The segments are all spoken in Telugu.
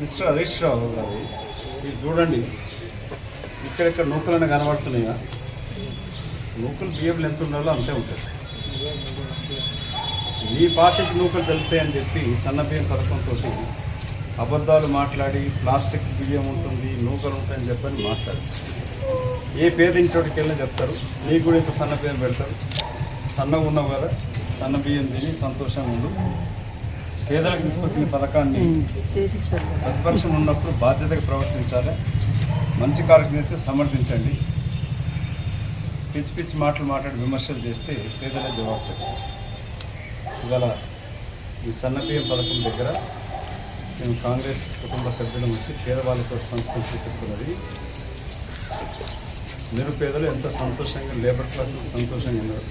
మిస్టర్ హరీష్ రావు గారు ఇది చూడండి. ఇక్కడెక్కడ నూకలన్నీ కనబడుతున్నాయా? నూకలు బియ్యం ఎంత ఉండాలో అంతే ఉంటుంది ఈ పార్టీకి నూకలు తెలుపుతాయని చెప్పి సన్న బియ్యం పథకంతో అబద్ధాలు మాట్లాడి ప్లాస్టిక్ బియ్యం ఉంటుంది నూకలు ఉంటాయని చెప్పని మాట్లాడు ఏ పేదింటోడికి వెళ్ళినా చెప్తారు. నీకు కూడా ఇంత సన్న బియ్యం పెడతారు. సన్నగా ఉన్నావు కదా సన్న బియ్యం తిని సంతోషంగా ఉండు. పేదలకు తీసుకొచ్చిన పథకాన్ని ప్రతిపక్షం ఉన్నప్పుడు బాధ్యతగా ప్రవర్తించాలి. మంచి కార్యం చేస్తే సమర్థించండి. పిచ్చి పిచ్చి మాటలు మాట్లాడి విమర్శలు చేస్తే పేదలే జవాబు చెప్తారు ఇవాళ ఈ సన్నబియ్యం పథకం దగ్గర మేము కాంగ్రెస్ కుటుంబ సభ్యులం వచ్చి పేదవాళ్ళతో పంచుకొని చూపిస్తున్నది. నిరుపేదలు ఎంత సంతోషంగా లేబర్ క్లాస్ సంతోషంగా ఉన్నారు.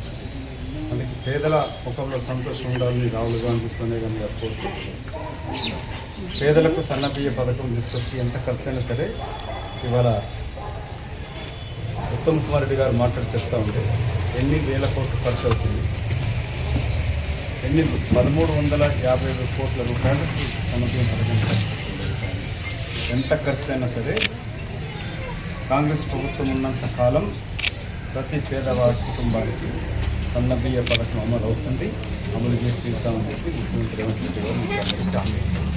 మనకి పేదల ముఖంలో సంతోషం ఉండాలని రాహుల్ గాంధీ సోనియా గాంధీ గారు కోరుకుంటున్నారు. పేదలకు సన్నబియ్య పథకం తీసుకొచ్చి ఎంత ఖర్చు అయినా సరే ఇవాళ ఉత్తమ్ కుమార్ రెడ్డి గారు మాట్లాడి చెప్తా ఉంటే ఎన్ని వేల కోట్లు ఖర్చు అవుతుంది ఎన్ని పదమూడు వందల యాభై ఐదు కోట్ల రూపాయలు సన్నబియ్య పథకం ఎంత ఖర్చు అయినా సరే కాంగ్రెస్ ప్రభుత్వం ఉన్నంత కాలం ప్రతి పేదవాడి కుటుంబానికి సన్నబియ్య పథకం అమలు అవుతుంది. అమలు చేసి తీరుతామని చెప్పి ముఖ్యమంత్రి రేవంత్ రెడ్డి గారు మీకు అందరికీ హామీ ఇస్తున్నారు.